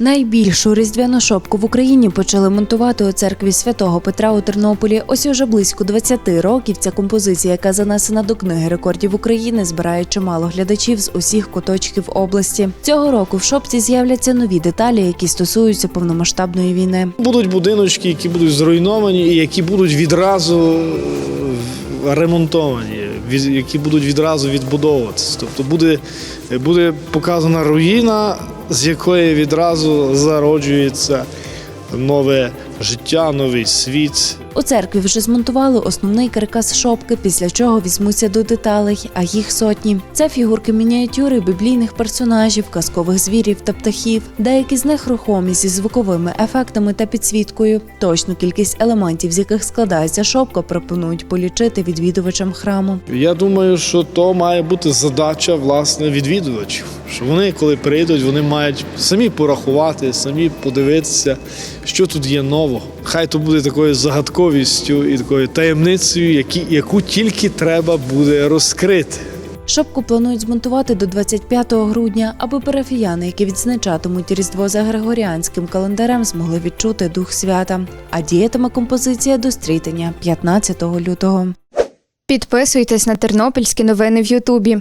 Найбільшу різдвяну шопку в Україні почали монтувати у церкві святого Петра у Тернополі. Ось уже близько 20 років ця композиція, яка занесена до книги рекордів України, збирає чимало глядачів з усіх куточків області. Цього року в шопці з'являться нові деталі, які стосуються повномасштабної війни. Будуть будиночки, які будуть зруйновані, і які будуть відразу ремонтовані, які будуть відразу відбудовуватися. Тобто буде, буде показана руїна, з якої відразу зароджується нове життя, новий світ. У церкві вже змонтували основний каркас шопки, після чого візьмуться до деталей, а їх сотні. Це фігурки мініатюри біблійних персонажів, казкових звірів та птахів. Деякі з них рухомі зі звуковими ефектами та підсвіткою. Точну кількість елементів, з яких складається шопка, пропонують полічити відвідувачам храму. Я думаю, що то має бути задача власне відвідувачів. Що вони, коли прийдуть, вони мають самі порахувати, самі подивитися, що тут є нового. Хай то буде такою загадковістю і такою таємницею, які, яку тільки треба буде розкрити. Шопку планують змонтувати до 25 грудня, аби парафіяни, які відзначатимуть Різдво за григоріанським календарем, змогли відчути дух свята. А діятиме композиція до стрітення 15 лютого. Підписуйтесь на тернопільські новини в Ютубі.